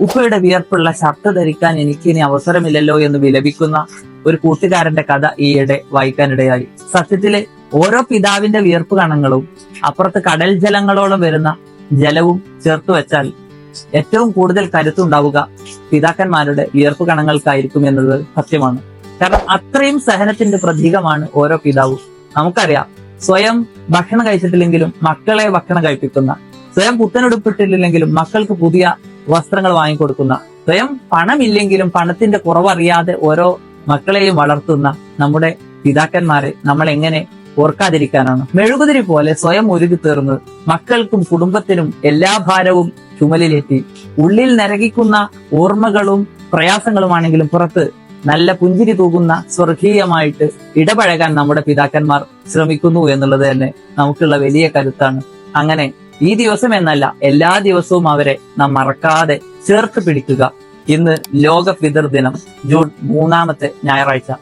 ഉപ്പയുടെ വിയർപ്പുള്ള ഷർട്ട് ധരിക്കാൻ എനിക്കിനി അവസരമില്ലല്ലോ എന്ന് വിലപിക്കുന്ന ഒരു കൂട്ടുകാരന്റെ കഥ ഈയിടെ വായിക്കാനിടയായി. സത്യത്തിലെ ഓരോ പിതാവിന്റെ വിയർപ്പ് കണങ്ങളും അപ്പുറത്ത് കടൽ ജലങ്ങളോളം വരുന്ന ജലവും ചേർത്ത് വെച്ചാൽ ഏറ്റവും കൂടുതൽ കരുത്തുണ്ടാവുക പിതാക്കന്മാരുടെ വിയർപ്പ് കണങ്ങൾക്കായിരിക്കും എന്നത് സത്യമാണ്. കാരണം അത്രയും സഹനത്തിന്റെ പ്രതീകമാണ് ഓരോ പിതാവും. നമുക്കറിയാം സ്വയം ഭക്ഷണം കഴിച്ചിട്ടില്ലെങ്കിലും മക്കളെ ഭക്ഷണം കഴിപ്പിക്കുന്ന സ്വയം പുത്തനുടുപ്പിട്ടില്ലെങ്കിലും മക്കൾക്ക് പുതിയ വസ്ത്രങ്ങൾ വാങ്ങിക്കൊടുക്കുന്ന. സ്വയം പണമില്ലെങ്കിലും പണത്തിന്റെ കുറവറിയാതെ ഓരോ മക്കളെയും വളർത്തുന്ന നമ്മുടെ പിതാക്കന്മാരെ നമ്മൾ എങ്ങനെ ഓർക്കാതിരിക്കാനാണ്. മെഴുകുതിരി പോലെ സ്വയം ഒരുകി തീർന്ന് മക്കൾക്കും കുടുംബത്തിനും എല്ലാ ഭാരവും ചുമലിലേറ്റി ഉള്ളിൽ നരകിക്കുന്ന ഓർമ്മകളും പ്രയാസങ്ങളുമാണെങ്കിലും പുറത്ത് നല്ല പുഞ്ചിരി തൂകുന്ന സ്വർഗീയമായിട്ട് ഇടപഴകാൻ നമ്മുടെ പിതാക്കന്മാർ ശ്രമിക്കുന്നു എന്നുള്ളത് തന്നെ നമുക്കുള്ള വലിയ കരുത്താണ്. അങ്ങനെ ഈ ദിവസം എന്നല്ല എല്ലാ ദിവസവും അവരെ നാം മറക്കാതെ ചേർത്ത് പിടിക്കുക. ഇന്ന് ലോക പിതൃ ദിനം ജൂൺ മൂന്നാമത്തെ ഞായറാഴ്ച.